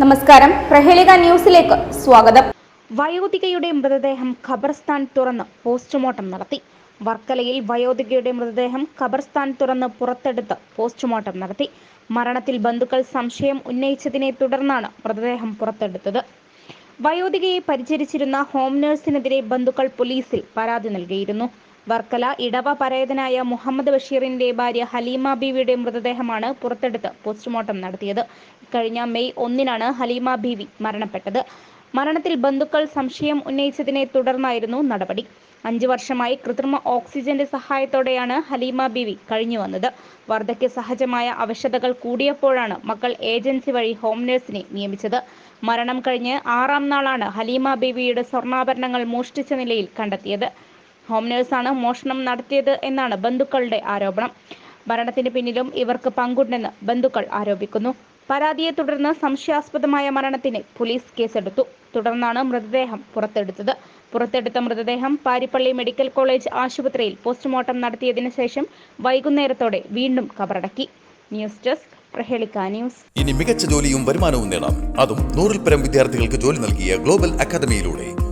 നമസ്കാരം. പ്രഹേളിക ന്യൂസിലേക്ക് സ്വാഗതം. വയോധികയുടെ മൃതദേഹം ഖബർസ്ഥാൻ തുറന്ന് പോസ്റ്റ്മോർട്ടം നടത്തി. വർക്കലയിൽ വയോധികയുടെ മൃതദേഹം ഖബർസ്ഥാൻ തുറന്ന് പുറത്തെടുത്ത് പോസ്റ്റ്മോർട്ടം നടത്തി. മരണത്തിൽ ബന്ധുക്കൾ സംശയം ഉന്നയിച്ചതിനെ തുടർന്നാണ് മൃതദേഹം പുറത്തെടുത്തത്. വയോധികയെ പരിചരിച്ചിരുന്ന ഹോം നഴ്സിനെതിരെ ബന്ധുക്കൾ പോലീസിൽ പരാതി നൽകിയിരുന്നു. വർക്കല ഇടവ പരേതനായ മുഹമ്മദ് ബഷീറിന്റെ ഭാര്യ ഹലീമ ബീവിയുടെ മൃതദേഹമാണ് പുറത്തെടുത്ത് പോസ്റ്റ്മോർട്ടം നടത്തിയത്. കഴിഞ്ഞ മെയ് ഒന്നിനാണ് ഹലീമ ബീവി മരണപ്പെട്ടത്. മരണത്തിൽ ബന്ധുക്കൾ സംശയം ഉന്നയിച്ചതിനെ തുടർന്നായിരുന്നു നടപടി. അഞ്ചു വർഷമായി കൃത്രിമ ഓക്സിജന്റെ സഹായത്തോടെയാണ് ഹലീമ ബീവി കഴിഞ്ഞു വന്നത്. വാർദ്ധക്യ സഹജമായ അവശതകൾ കൂടിയപ്പോഴാണ് മക്കൾ ഏജൻസി വഴി ഹോം നഴ്സിനെ നിയമിച്ചത്. മരണം കഴിഞ്ഞ് ആറാം നാളാണ് ഹലീമ ബീവിയുടെ സ്വർണാഭരണങ്ങൾ മോഷ്ടിച്ച നിലയിൽ കണ്ടെത്തിയത്. ഹോം നേഴ്സാണ് മോഷണം നടത്തിയത് എന്നാണ് ബന്ധുക്കളുടെ ആരോപണം. മരണത്തിന് പിന്നിലും ഇവർക്ക് പങ്കുണ്ടെന്ന് ബന്ധുക്കൾ ആരോപിക്കുന്നു. പരാതിയെ തുടർന്ന് സംശയാസ്പദമായ മരണത്തിന് പോലീസ് കേസെടുത്തു. തുടർന്നാണ് മൃതദേഹം പുറത്തെടുത്തത്. പുറത്തെടുത്ത മൃതദേഹം പാരിപ്പള്ളി മെഡിക്കൽ കോളേജ് ആശുപത്രിയിൽ പോസ്റ്റ്മോർട്ടം നടത്തിയതിനു ശേഷം വൈകുന്നേരത്തോടെ വീണ്ടും കബറടക്കി. News desk news. ഇനി മികച്ച ജോലിയും വരുമാനവും നേടാം. അതും നൂറിൽ പരം വിദ്യാർത്ഥികൾക്ക് ജോലി നൽകിയ ഗ്ലോബൽ അക്കാദമിയിലൂടെ.